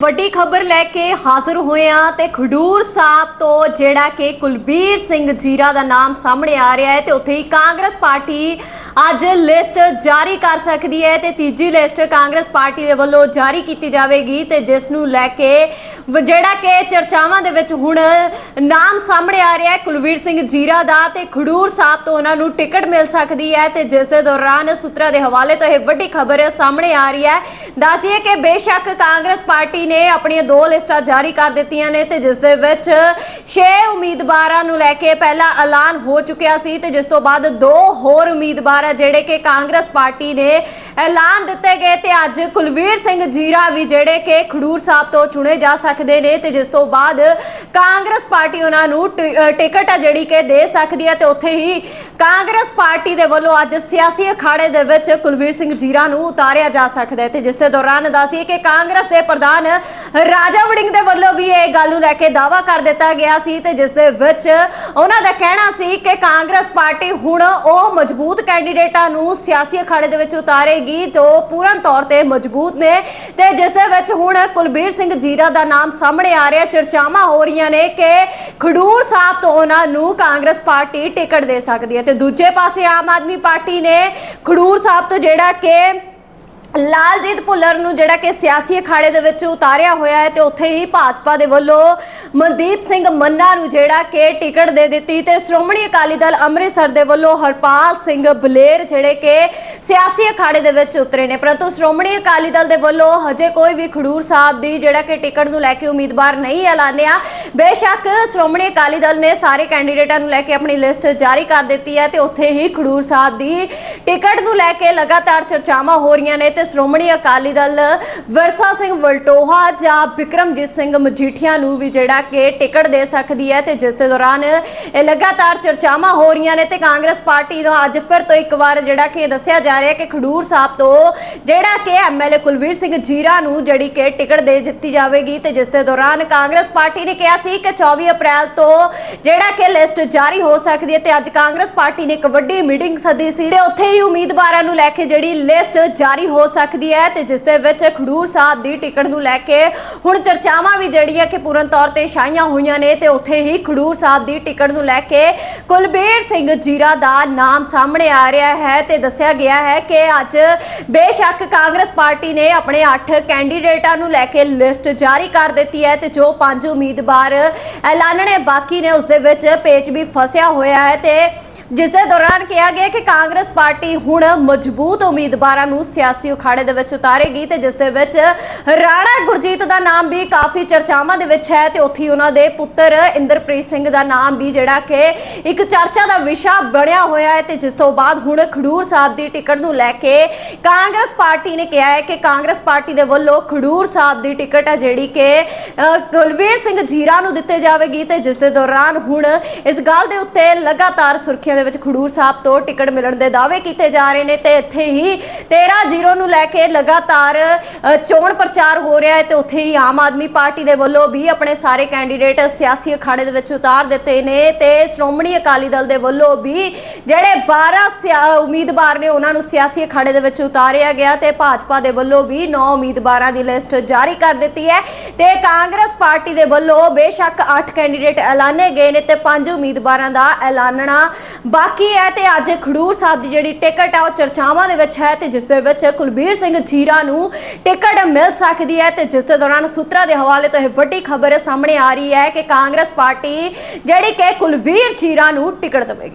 ਵੱਡੀ ਖਬਰ ਲੈ ਕੇ ਹਾਜ਼ਰ ਹੋਏ ਆ ਤੇ ਖਡੂਰ ਸਾਹਿਬ ਤੋਂ ਜਿਹੜਾ ਕਿ ਕੁਲਬੀਰ ਸਿੰਘ ਜੀਰਾ ਦਾ ਨਾਮ ਸਾਹਮਣੇ ਆ ਰਿਹਾ ਹੈ ਤੇ ਉੱਥੇ ਹੀ ਕਾਂਗਰਸ ਪਾਰਟੀ ਅੱਜ ਲਿਸਟ ਜਾਰੀ ਕਰ ਸਕਦੀ ਹੈ ਤੇ ਤੀਜੀ ਲਿਸਟ ਕਾਂਗਰਸ ਪਾਰਟੀ ਦੇ ਵੱਲੋਂ ਜਾਰੀ ਕੀਤੀ ਜਾਵੇਗੀ ਤੇ ਜਿਸ ਨੂੰ ਲੈ ਕੇ ਵ- ਜਿਹੜਾ ਕਿ ਚਰਚਾਵਾਂ ਦੇ ਵਿੱਚ ਹੁਣ ਨਾਮ ਸਾਹਮਣੇ ਆ ਰਿਹਾ ਹੈ ਕੁਲਬੀਰ ਸਿੰਘ ਜੀਰਾ ਦਾ ਤੇ ਖਡੂਰ ਸਾਹਿਬ ਤੋਂ ਉਹਨਾਂ ਨੂੰ ਟਿਕਟ ਮਿਲ ਸਕਦੀ ਹੈ ਤੇ ਜਿਸ ਦੇ ਦੌਰਾਨ ਸੂਤਰਾਂ ਦੇ ਹਵਾਲੇ ਤੋਂ ਇਹ ਵੱਡੀ ਖਬਰ ਸਾਹਮਣੇ ਆ ਰਹੀ ਹੈ। ਦੱਸ ਦਈਏ ਕਿ ਬੇਸ਼ੱਕ ਕਾਂਗਰਸ ਪਾਰਟੀ ਨੇ ਆਪਣੀਆਂ ਦੋ ਲਿਸਟਾਂ ਜਾਰੀ ਕਰ ਦਿੱਤੀਆਂ ਨੇ ਤੇ ਜਿਸ ਦੇ ਵਿੱਚ 6 ਉਮੀਦਵਾਰਾਂ ਨੂੰ ਲੈ ਕੇ ਪਹਿਲਾ ਐਲਾਨ ਹੋ ਚੁੱਕਿਆ ਸੀ ਤੇ ਜਿਸ ਤੋਂ ਬਾਅਦ ਦੋ ਹੋਰ ਉਮੀਦਵਾਰ ਆ ਜਿਹੜੇ ਕਿ ਕਾਂਗਰਸ ਪਾਰਟੀ ਨੇ ਐਲਾਨ ਦਿੱਤੇ ਗਏ ਤੇ ਅੱਜ ਕੁਲਵੀਰ ਸਿੰਘ ਜੀਰਾ ਵੀ ਜਿਹੜੇ ਕਿ ਖਡੂਰ ਸਾਹਿਬ ਤੋਂ ਚੁਣੇ ਜਾ ਸਕਦੇ ਨੇ ਤੇ ਜਿਸ ਤੋਂ ਬਾਅਦ ਕਾਂਗਰਸ ਪਾਰਟੀ ਉਹਨਾਂ ਨੂੰ ਟ- ਟਿਕਟ ਆ ਜਿਹੜੀ ਕਿ ਦੇ ਸਕਦੀ ਹੈ ਤੇ ਉੱਥੇ ਹੀ ਕਾਂਗਰਸ ਪਾਰਟੀ ਦੇ ਵੱਲੋਂ ਅੱਜ ਸਿਆਸੀ ਅਖਾੜੇ ਦੇ ਵਿੱਚ ਕੁਲਵੀਰ ਸਿੰਘ ਜੀਰਾ ਨੂੰ ਉਤਾਰਿਆ ਜਾ ਸਕਦਾ ਹੈ ਤੇ ਜਿਸ ਦੇ ਦੌਰਾਨ ਦੱਸਦੀ ਕਿ ਕਾਂਗਰਸ ਦੇ ਪ੍ਰਧਾਨ ਰਾਜਾ ਵੜਿੰਗ ਦੇ ਵੱਲੋਂ ਵੀ ਇਹ ਗੱਲ ਨੂੰ ਲੈ ਕੇ ਦਾਵਾ ਕਰ ਦਿੱਤਾ ਗਿਆ ਸੀ ਤੇ ਜਿਸ ਦੇ ਵਿੱਚ ਉਹਨਾਂ ਦਾ ਕਹਿਣਾ ਸੀ ਕਿ ਕਾਂਗਰਸ ਪਾਰਟੀ ਹੁਣ ਉਹ ਮਜ਼ਬੂਤ ਕੈਂਡੀਡੇਟਾਂ ਨੂੰ ਸਿਆਸੀ ਅਖਾੜੇ ਦੇ ਵਿੱਚ ਉਤਾਰੇਗੀ। ਤੇ ਉਹ ਪੂਰਨ ਤੌਰ ਤੇ ਮਜ਼ਬੂਤ ਨੇ ਤੇ ਜਿਸ ਦੇ ਵਿੱਚ ਹੁਣ ਕੁਲਬੀਰ ਸਿੰਘ ਜੀਰਾ ਦਾ ਨਾਮ ਸਾਹਮਣੇ ਆ ਰਿਹਾ, ਚਰਚਾਵਾਂ ਹੋ ਰਹੀਆਂ ਨੇ ਕਿ ਖਡੂਰ ਸਾਹਿਬ ਤੋਂ ਉਹਨਾਂ ਨੂੰ ਕਾਂਗਰਸ ਪਾਰਟੀ ਟਿਕਟ ਦੇ ਸਕਦੀ ਹੈ। ਤੇ ਦੂਜੇ ਪਾਸੇ ਆਮ ਆਦਮੀ ਪਾਰਟੀ ਨੇ ਖਡੂਰ ਸਾਹਿਬ ਤੋਂ ਜਿਹੜਾ ਕਿ ਲਾਲਜੀਤ ਭੁੱਲਰ ਨੂੰ ਜਿਹੜਾ ਕਿ ਸਿਆਸੀ ਅਖਾੜੇ ਦੇ ਵਿੱਚ ਉਤਾਰਿਆ ਹੋਇਆ ਹੈ ਤੇ ਉੱਥੇ ਹੀ ਭਾਜਪਾ ਦੇ ਵੱਲੋਂ ਮਨਦੀਪ ਸਿੰਘ ਮੰਨਾ ਨੂੰ ਜਿਹੜਾ ਕਿ ਟਿਕਟ ਦੇ ਦਿੱਤੀ ਤੇ ਸ਼੍ਰੋਮਣੀ ਅਕਾਲੀ ਦਲ ਅੰਮ੍ਰਿਤਸਰ ਦੇ ਵੱਲੋਂ ਹਰਪਾਲ ਸਿੰਘ ਬਲੇਰ ਜਿਹੜੇ ਕਿ ਸਿਆਸੀ ਅਖਾੜੇ ਦੇ ਵਿੱਚ ਉਤਰੇ ਨੇ। ਪਰੰਤੂ ਸ਼੍ਰੋਮਣੀ ਅਕਾਲੀ ਦਲ ਦੇ ਵੱਲੋਂ ਹਜੇ ਕੋਈ ਵੀ ਖਡੂਰ ਸਾਹਿਬ ਦੀ ਜਿਹੜਾ ਕਿ ਟਿਕਟ ਨੂੰ ਲੈ ਕੇ ਉਮੀਦਵਾਰ ਨਹੀਂ ਐਲਾਨਿਆ। ਬੇਸ਼ੱਕ ਸ਼੍ਰੋਮਣੀ ਅਕਾਲੀ ਦਲ ਨੇ ਸਾਰੇ ਕੈਂਡੀਡੇਟਾਂ ਨੂੰ ਲੈ ਕੇ ਆਪਣੀ ਲਿਸਟ ਜਾਰੀ ਕਰ ਦਿੱਤੀ ਹੈ ਤੇ ਉੱਥੇ ਹੀ ਖਡੂਰ ਸਾਹਿਬ ਦੀ ਟਿਕਟ ਨੂੰ ਲੈ ਕੇ ਲਗਾਤਾਰ ਚਰਚਾਵਾਂ ਹੋ ਰਹੀਆਂ ਨੇ ਤੇ ਸ਼੍ਰੋਮਣੀ ਅਕਾਲੀ ਦਲ ਵਰਸਾ ਸਿੰਘ ਵਲਟੋਹਾ ਜਾਂ ਵਿਕਰਮਜੀਤ ਸਿੰਘ ਮਜੀਠੀਆ ਨੂੰ ਵੀ ਜਿਹੜਾ ਕਿ ਟਿਕਟ ਦੇ ਸਕਦੀ ਹੈ ਤੇ ਜਿਸ ਦੇ ਦੌਰਾਨ ਇਹ ਲਗਾਤਾਰ ਚਰਚਾਵਾਂ ਹੋ ਰਹੀਆਂ ਨੇ ਤੇ ਕਾਂਗਰਸ ਪਾਰਟੀ ਨੂੰ ਅੱਜ ਫਿਰ ਤੋਂ ਇੱਕ ਵਾਰ ਜਿਹੜਾ ਕਿ ਦੱਸਿਆ ਜਾ ਰਿਹਾ ਹੈ ਕਿ ਖਡੂਰ ਸਾਹਿਬ ਤੋਂ ਜਿਹੜਾ ਕਿ ਐਮਐਲਏ ਕੁਲਵੀਰ ਸਿੰਘ ਜੀਰਾ ਨੂੰ ਜਿਹੜੀ ਕਿ ਟਿਕਟ ਦੇ ਦਿੱਤੀ ਜਾਵੇਗੀ ਤੇ ਜਿਸ ਦੇ ਦੌਰਾਨ ਕਾਂਗਰਸ ਪਾਰਟੀ ਨੇ ਕਿਹਾ ਸੀ ਕਿ 24 ਅਪ੍ਰੈਲ ਤੋਂ ਜਿਹੜਾ ਕਿ ਲਿਸਟ ਜਾਰੀ ਹੋ ਸਕਦੀ ਹੈ ਤੇ ਅੱਜ ਕਾਂਗਰਸ ਪਾਰਟੀ ਨੇ ਇੱਕ ਵੱਡੀ ਮੀਟਿੰਗ ਸੱਦੀ ਸੀ ਤੇ ਉੱਥੇ ਹੀ ਉਮੀਦਵਾਰਾਂ ਨੂੰ ਲੈ ਕੇ ਜਿਹੜੀ ਲਿਸਟ ਜਾਰੀ ਹੋ ਸਕਦੀ ਹੈ ਤੇ ਜਿਸ ਦੇ ਵਿੱਚ ਖਡੂਰ ਸਾਹਿਬ ਦੀ ਟਿਕਟ ਨੂੰ ਲੈ ਕੇ ਹੁਣ ਚਰਚਾਵਾਂ ਵੀ ਜਿਹੜੀ ਹੈ ਕਿ ਪੂਰਨ ਤੌਰ ਤੇ ਛਾਈਆਂ ਹੋਈਆਂ ਨੇ ਤੇ ਉੱਥੇ ਹੀ ਖਡੂਰ ਸਾਹਿਬ ਦੀ ਟਿਕਟ ਨੂੰ ਲੈ ਕੇ ਕੁਲਬੀਰ ਸਿੰਘ ਜੀਰਾ ਦਾ ਨਾਮ ਸਾਹਮਣੇ ਆ ਰਿਹਾ ਹੈ ਤੇ ਦੱਸਿਆ ਗਿਆ ਹੈ ਕਿ ਅੱਜ ਬੇਸ਼ੱਕ ਕਾਂਗਰਸ ਪਾਰਟੀ ਨੇ ਆਪਣੇ 8 ਕੈਂਡੀਡੇਟਾਂ ਨੂੰ ਲੈ ਕੇ ਲਿਸਟ ਜਾਰੀ ਕਰ ਦਿੱਤੀ ਹੈ ਤੇ ਜੋ ਪੰਜ ਉਮੀਦਵਾਰ ਐਲਾਨਣੇ ਬਾਕੀ ਨੇ, ਉਸ ਦੇ ਵਿੱਚ ਪੇਚ ਵੀ ਫਸਿਆ ਹੋਇਆ ਹੈ ਤੇ ਜਿਸ ਦੇ ਦੌਰਾਨ ਕਿਹਾ ਗਿਆ ਕਿ ਕਾਂਗਰਸ ਪਾਰਟੀ ਹੁਣ ਮਜ਼ਬੂਤ ਉਮੀਦਵਾਰਾਂ ਨੂੰ ਸਿਆਸੀ ਉਖਾੜੇ ਦੇ ਵਿੱਚ ਉਤਾਰੇਗੀ ਤੇ ਜਿਸ ਦੇ ਵਿੱਚ ਰਾਣਾ ਗੁਰਜੀਤ ਦਾ ਨਾਮ ਵੀ ਕਾਫੀ ਚਰਚਾਵਾਂ ਦੇ ਵਿੱਚ ਹੈ ਤੇ ਉੱਥੇ ਉਹਨਾਂ ਦੇ ਪੁੱਤਰ ਇੰਦਰਪ੍ਰੀਤ ਸਿੰਘ ਦਾ ਨਾਮ ਵੀ ਜਿਹੜਾ ਕਿ ਇੱਕ ਚਰਚਾ ਦਾ ਵਿਸ਼ਾ ਬਣਿਆ ਹੋਇਆ ਹੈ ਤੇ ਜਿਸ ਤੋਂ ਬਾਅਦ ਹੁਣ ਖਡੂਰ ਸਾਹਿਬ ਦੀ ਟਿਕਟ ਨੂੰ ਲੈ ਕੇ ਕਾਂਗਰਸ ਪਾਰਟੀ ਨੇ ਕਿਹਾ ਹੈ ਕਿ ਕਾਂਗਰਸ ਪਾਰਟੀ ਦੇ ਵੱਲੋਂ ਖਡੂਰ ਸਾਹਿਬ ਦੀ ਟਿਕਟ ਹੈ ਜਿਹੜੀ ਕਿ ਕੁਲਵੀਰ ਸਿੰਘ ਜੀਰਾ ਨੂੰ ਦਿੱਤੇ ਜਾਵੇਗੀ ਤੇ ਜਿਸ ਦੇ ਦੌਰਾਨ ਹੁਣ ਇਸ ਗੱਲ ਦੇ ਉੱਤੇ ਲਗਾਤਾਰ ਸੁਰਖੀਆਂ ਦੇ ਵਿੱਚ ਖਡੂਰ ਸਾਹਿਬ ਤੋਂ ਟਿਕਟ ਮਿਲਣ ਦੇ ਦਾਅਵੇ ਕੀਤੇ ਜਾ ਰਹੇ ਨੇ ਤੇ ਇੱਥੇ ਹੀ 13 ਜ਼ੀਰੋ ਨੂੰ ਲੈ ਕੇ ਲਗਾਤਾਰ ਚੋਣ ਪ੍ਰਚਾਰ ਹੋ ਰਿਹਾ ਹੈ ਤੇ ਉੱਥੇ ਹੀ ਆਮ ਆਦਮੀ ਪਾਰਟੀ ਦੇ ਵੱਲੋਂ ਵੀ ਆਪਣੇ ਸਾਰੇ ਕੈਂਡੀਡੇਟ ਸਿਆਸੀ ਅਖਾੜੇ ਦੇ ਵਿੱਚ ਉਤਾਰ ਦਿੱਤੇ ਨੇ ਤੇ ਸ਼੍ਰੋਮਣੀ ਅਕਾਲੀ ਦਲ ਦੇ ਵੱਲੋਂ ਵੀ ਜਿਹੜੇ 12 ਸਿਆ- ਉਮੀਦਵਾਰ ਨੇ ਉਹਨਾਂ ਨੂੰ ਸਿਆਸੀ ਅਖਾੜੇ ਦੇ ਵਿੱਚ ਉਤਾਰਿਆ ਗਿਆ ਤੇ ਭਾਜਪਾ ਦੇ ਵੱਲੋਂ ਵੀ 9 ਉਮੀਦਵਾਰਾਂ ਦੀ ਲਿਸਟ ਜਾਰੀ ਕਰ ਦਿੱਤੀ ਹੈ ਤੇ ਕਾਂਗਰਸ ਪਾਰਟੀ ਦੇ ਵੱਲੋਂ ਬੇਸ਼ੱਕ 8 ਕੈਂਡੀਡੇਟ ਐਲਾਨੇ ਗਏ ਨੇ ਤੇ 5 ਉਮੀਦਵਾਰਾਂ ਦਾ ਐਲਾਨਣਾ ਬਾਕੀ ਹੈ ਤੇ ਅੱਜ ਖਡੂਰ ਸਾਹਿਬ ਦੀ ਜਿਹੜੀ ਟਿਕਟ ਆ, ਉਹ ਚਰਚਾਵਾਂ ਦੇ ਵਿੱਚ ਹੈ ਤੇ ਜਿਸ ਦੇ ਵਿੱਚ ਕੁਲਬੀਰ ਸਿੰਘ ਜੀਰਾ ਨੂੰ ਟਿਕਟ ਮਿਲ ਸਕਦੀ ਹੈ ਤੇ ਜਿਸ ਦੇ ਦੌਰਾਨ ਸੂਤਰਾਂ ਦੇ ਹਵਾਲੇ ਤੋਂ ਇਹ ਵੱਡੀ ਖਬਰ ਸਾਹਮਣੇ ਆ ਰਹੀ ਹੈ ਕਿ ਕਾਂਗਰਸ ਪਾਰਟੀ ਜਿਹੜੀ ਕਿ ਕੁਲਵੀਰ ਜੀਰਾ ਨੂੰ ਟਿਕਟ ਦੇਵੇਗੀ।